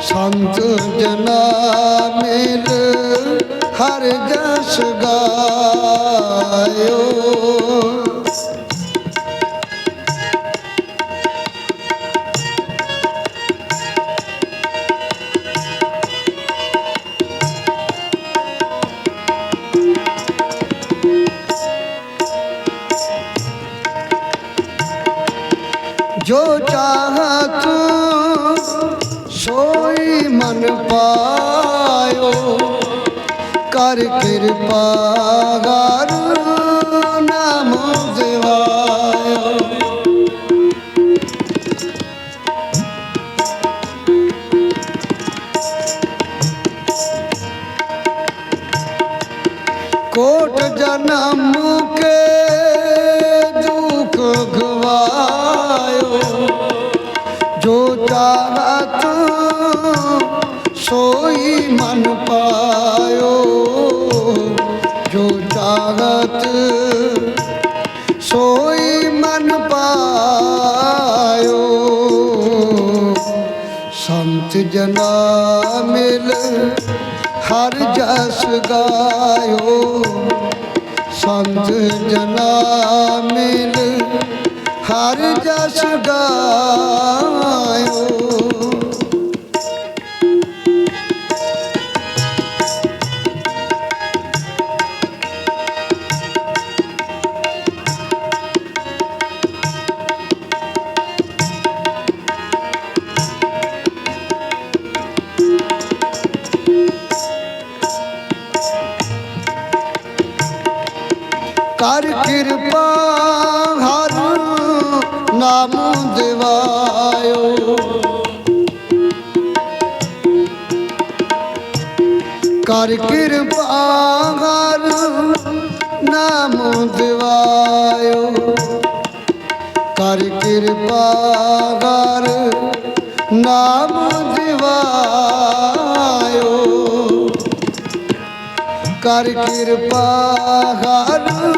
ਸੰਤ ਜਨਾ ਮਿਲ ਹਰ ਜਸ ਗਾਇਓ। ਜੋ ਚਾਹਤ ਸੋਈ ਮਨ ਪਾਇਓ, ਕਰ ਕਿਰਪਾ ਗਰ ਨਾਮ ਦਿਵਾਇਓ। ਕੋਟ ਜਨਮ ਕੇ ਦੁਖ ਗਵਾਇਓ, ਜੋ ਚਾਹਤ ਮਨ ਪਾਇਓ, ਜੋ ਚਾਹਤ ਸੋਈ ਮਨ ਪਾਇਓ। ਸੰਤ ਜਨਾ ਮਿਲ ਹਰ ਜਸ ਗਾਇਓ। ਸੰਤ ਜਨਾ ਮਿਲ ਹਰ ਜਸ ਗਾਇਓ। ਕਰ ਕਿਰਪਾ, ਹਰ ਨਾਮ ਦਿਵਾਇਓ। ਕਰ ਕਿਰਪਾ, ਹਰ ਨਾਮ ਦਿਵਾਇਓ। ਕਰ ਕਿਰਪਾ, ਹਰ ਨਾਮ ਦਿਵਾਇਓ। ਕਰ ਕਿਰਪਾ, ਹਰ